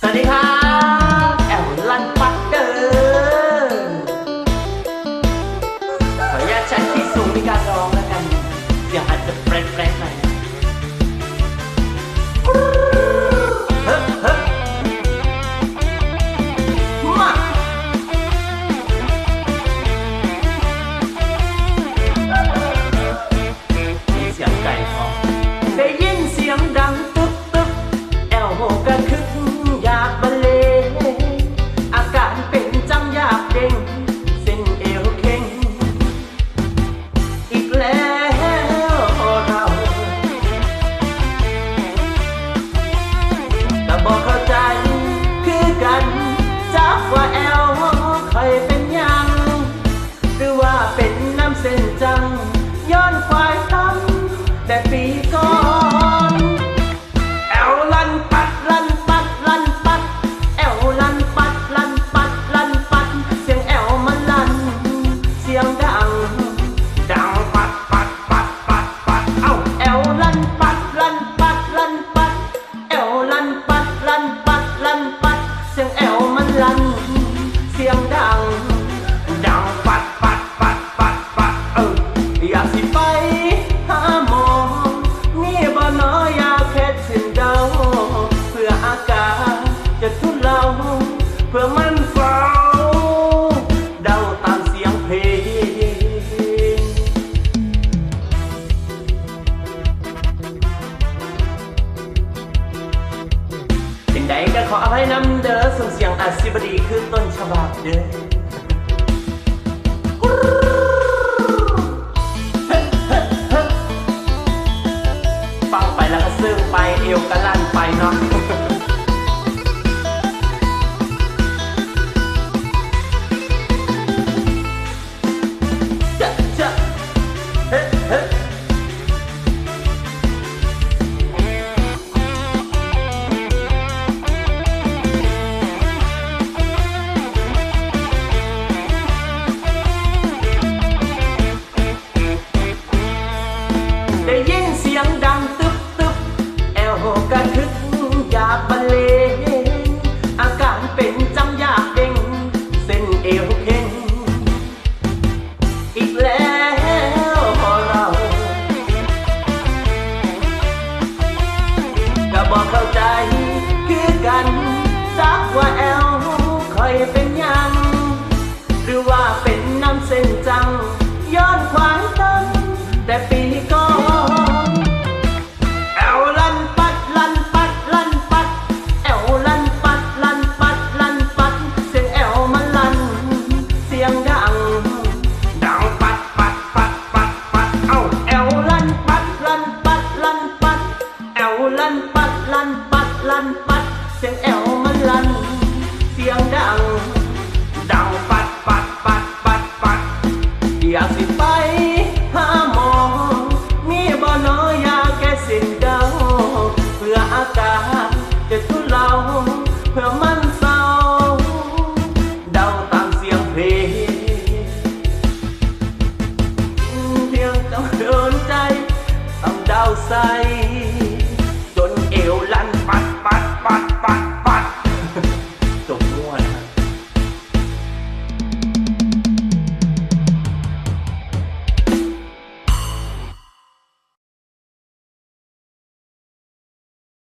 สวัสดีครับ เป็นน้ำเส้นจัง ย้อนควายตั้มแต่ปีก่อน พื่อมันเฝ้าเดาตามเสียงเพลง สิ่งใดก็ขออภัยนำเด้อส่งเสียงอาศิบดีคือต้นฉบับเด้อ เส้นจัง ย้อนขวางตั้งแต่ปีก่อนแอวลันปัดลันปัดลันปัดแอวลันปัดลันปัดลันปัด เสียงแอวมันลัน เสียงดัง ดังปัดปัดปัดปัดปัดเอ้าแอวลันปัดลันปัดลันปัดแอวลันปัดลันปัดลันปัด เสียงแอวมันลัน เสียงดัง อยากสิไปหาหมอ มีบ่น้อยยาแก้สิ่งเดาเพื่ออากาศจะ